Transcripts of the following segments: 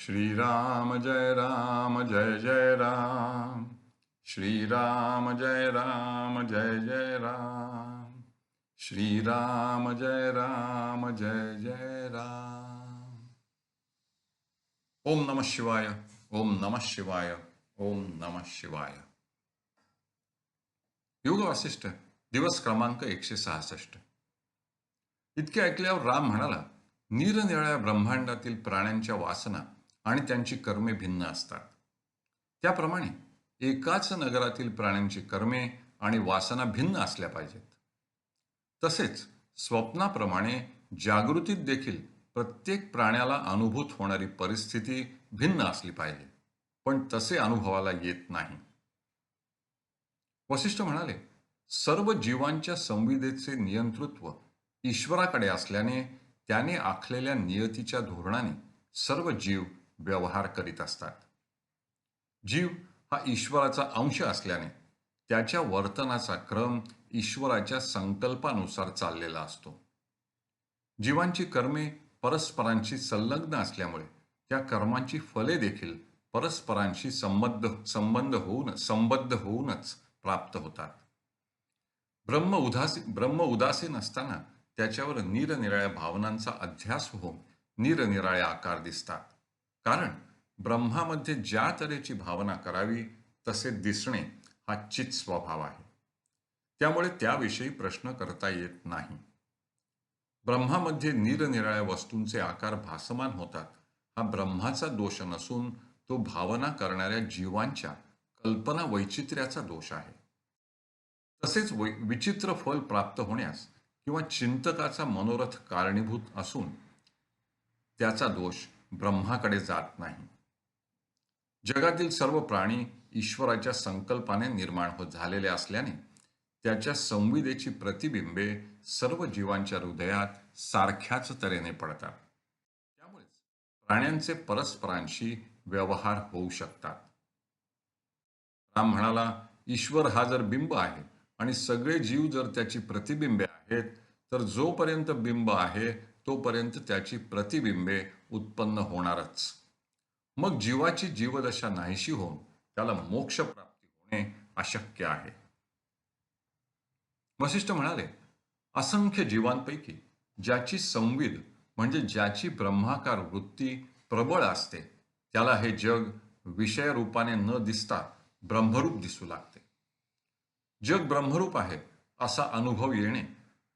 श्रीराम जय राम जय जय राम श्रीराम जय राम जय जय राम श्रीराम जय राम जय जय राम ओम नमः शिवाय ओम नमः शिवाय ओम नमः शिवाय योग वासिष्ठ दिवस क्रमांक एकशे सहासष्ट. इतके ऐकल्यावर राम म्हणाला निरनिराळ्या ब्रह्मांडातील प्राण्यांच्या वासना आणि त्यांची कर्मे भिन्न असतात. त्याप्रमाणे एकाच नगरातील प्राण्यांची कर्मे आणि वासना भिन्न असल्या पाहिजेत. तसेच स्वप्नाप्रमाणे जागृतीत देखील प्रत्येक प्राण्याला अनुभूत होणारी परिस्थिती भिन्न असली पाहिजे पण तसे अनुभवाला येत नाही. वशिष्ठ म्हणाले सर्व जीवांच्या संविदेचे नियंतृत्व ईश्वराकडे असल्याने त्याने आखलेल्या नियतीच्या धोरणाने सर्व जीव व्यवहार करीत असतात. जीव हा ईश्वराचा अंश असल्याने त्याच्या वर्तनाचा क्रम ईश्वराच्या संकल्पानुसार चाललेला असतो. जीवांची कर्मे परस्परांशी संलग्न असल्यामुळे त्या कर्मांची फले देखील परस्परांशी संबद्ध संबंध होऊन संबद्ध होऊनच प्राप्त होतात. ब्रह्म उदासी ब्रह्म उदासीन असताना त्याच्यावर निरनिराळ्या भावनांचा अध्यास होऊन निरनिराळे आकार दिसतात. कारण ब्रह्मामध्ये ज्या तऱ्हेची भावना करावी तसे दिसणे हा चित स्वभाव आहे. त्यामुळे त्याविषयी प्रश्न करता येत नाही. ब्रह्मामध्ये निरनिराळ्या वस्तूंचे आकार भासमान होतात. हा ब्रह्माचा दोष नसून तो भावना करणाऱ्या जीवांच्या कल्पना वैचित्र्याचा दोष आहे. तसेच वै विचित्र फल प्राप्त होण्यास किंवा चिंतकाचा मनोरथ कारणीभूत असून त्याचा दोष ब्रह्माकडे जात नाही. जगातील सर्व प्राणी ईश्वराच्या संकल्पाने निर्माण होत झालेले असल्याने त्याच्या संविदेची प्रतिबिंबे सर्व जीवांच्या हृदयात सारख्याच तऱ्हेने पडतात. त्यामुळेच प्राण्यांचे परस्परांशी व्यवहार होऊ शकतात. राम म्हणाला ईश्वर हा जर बिंब आहे आणि सगळे जीव जर त्याची प्रतिबिंबे आहेत तर जोपर्यंत बिंब आहे तोपर्यंत त्याची प्रतिबिंबे उत्पन्न होणारच. मग जीवाची जीवदशा नाहीशी होऊन त्याला मोक्ष प्राप्ती होणे अशक्य आहे. वशिष्ठ म्हणाले असंख्य जीवांपैकी ज्याची संविद म्हणजे ज्याची ब्रह्माकार वृत्ती प्रबळ असते त्याला हे जग विषय रूपाने न दिसता ब्रह्मरूप दिसू लागते. जग ब्रह्मरूप आहे असा अनुभव येणे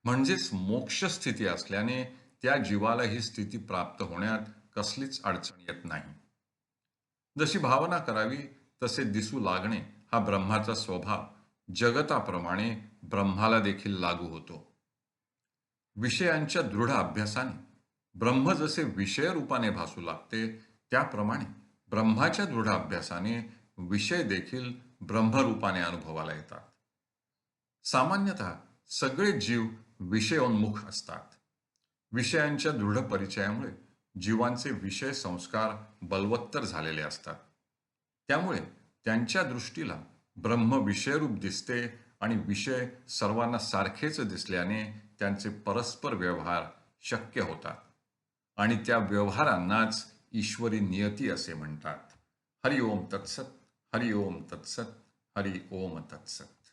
म्हणजेच मोक्ष स्थिती असल्याने त्या जीवाला ही स्थिती प्राप्त होण्यात कसलीच अडचण येत नाही. जशी भावना करावी तसे दिसू लागणे हा ब्रह्माचा स्वभाव. जगताप्रमाणे ब्रह्माला देखील लागू होतो. विषयांच्या दृढ अभ्यासाने ब्रह्म जसे विषय रूपाने भासू लागते त्याप्रमाणे ब्रह्माच्या दृढ अभ्यासाने विषय देखील ब्रह्मरूपाने अनुभवाला येतात. सामान्यतः सगळे जीव विषयोन्मुख असतात. विषयांच्या दृढ परिचयामुळे जीवांचे विषय संस्कार बलवत्तर झालेले असतात. त्यामुळे त्यांच्या दृष्टीला ब्रह्म विषयरूप दिसते आणि विषय सर्वांना सारखेच दिसल्याने त्यांचे परस्पर व्यवहार शक्य होतात. आणि त्या व्यवहारांनाच ईश्वरी नियती असे म्हणतात. हरि ओम तत्सत हरि ओम तत्सत हरि ओम तत्सत.